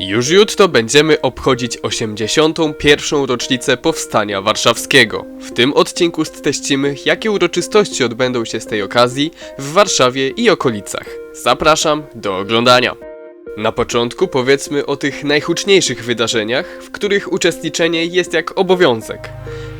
Już jutro będziemy obchodzić 81. rocznicę Powstania Warszawskiego. W tym odcinku streścimy, jakie uroczystości odbędą się z tej okazji w Warszawie i okolicach. Zapraszam do oglądania. Na początku powiedzmy o tych najhuczniejszych wydarzeniach, w których uczestniczenie jest jak obowiązek.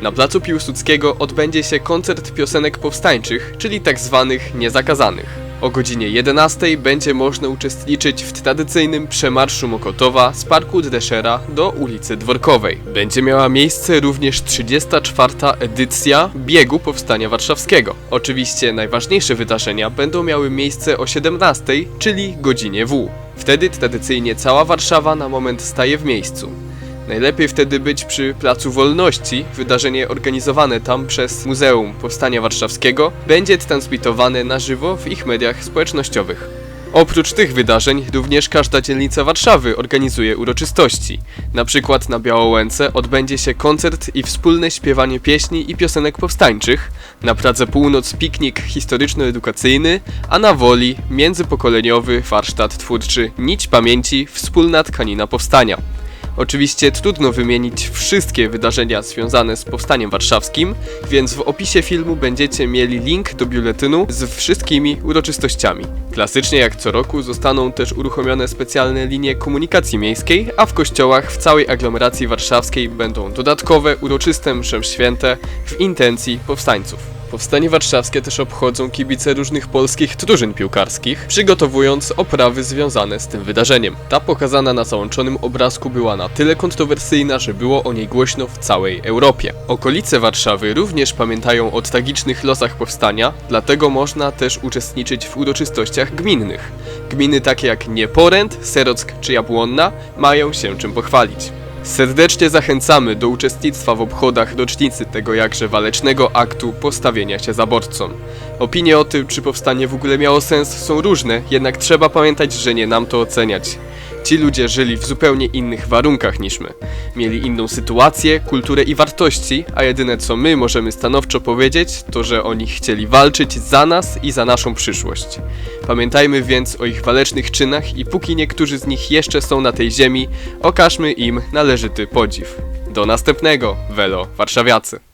Na placu Piłsudskiego odbędzie się koncert piosenek powstańczych, czyli tak zwanych niezakazanych. O godzinie 11 będzie można uczestniczyć w tradycyjnym przemarszu Mokotowa z parku Deszera do ulicy Dworkowej. Będzie miała miejsce również 34. edycja biegu Powstania Warszawskiego. Oczywiście najważniejsze wydarzenia będą miały miejsce o 17, czyli godzinie W. Wtedy tradycyjnie cała Warszawa na moment staje w miejscu. Najlepiej wtedy być przy Placu Wolności. Wydarzenie organizowane tam przez Muzeum Powstania Warszawskiego będzie transmitowane na żywo w ich mediach społecznościowych. Oprócz tych wydarzeń, również każda dzielnica Warszawy organizuje uroczystości. Na przykład na Białołęce odbędzie się koncert i wspólne śpiewanie pieśni i piosenek powstańczych, na Pradze Północ piknik historyczno-edukacyjny, a na Woli międzypokoleniowy warsztat twórczy Nić Pamięci Wspólna Tkanina Powstania. Oczywiście trudno wymienić wszystkie wydarzenia związane z Powstaniem Warszawskim, więc w opisie filmu będziecie mieli link do biuletynu z wszystkimi uroczystościami. Klasycznie jak co roku zostaną też uruchomione specjalne linie komunikacji miejskiej, a w kościołach w całej aglomeracji warszawskiej będą dodatkowe uroczyste msze święte w intencji powstańców. Powstanie warszawskie też obchodzą kibice różnych polskich drużyn piłkarskich, przygotowując oprawy związane z tym wydarzeniem. Ta pokazana na załączonym obrazku była na tyle kontrowersyjna, że było o niej głośno w całej Europie. Okolice Warszawy również pamiętają o tragicznych losach powstania, dlatego można też uczestniczyć w uroczystościach gminnych. Gminy takie jak Nieporęt, Serock czy Jabłonna mają się czym pochwalić. Serdecznie zachęcamy do uczestnictwa w obchodach rocznicy tego jakże walecznego aktu postawienia się zaborcom. Opinie o tym, czy powstanie w ogóle miało sens, są różne, jednak trzeba pamiętać, że nie nam to oceniać. Ci ludzie żyli w zupełnie innych warunkach niż my. Mieli inną sytuację, kulturę i wartości, a jedyne co my możemy stanowczo powiedzieć, to że oni chcieli walczyć za nas i za naszą przyszłość. Pamiętajmy więc o ich walecznych czynach i póki niektórzy z nich jeszcze są na tej ziemi, okażmy im należyty podziw. Do następnego, Welo Warszawiacy.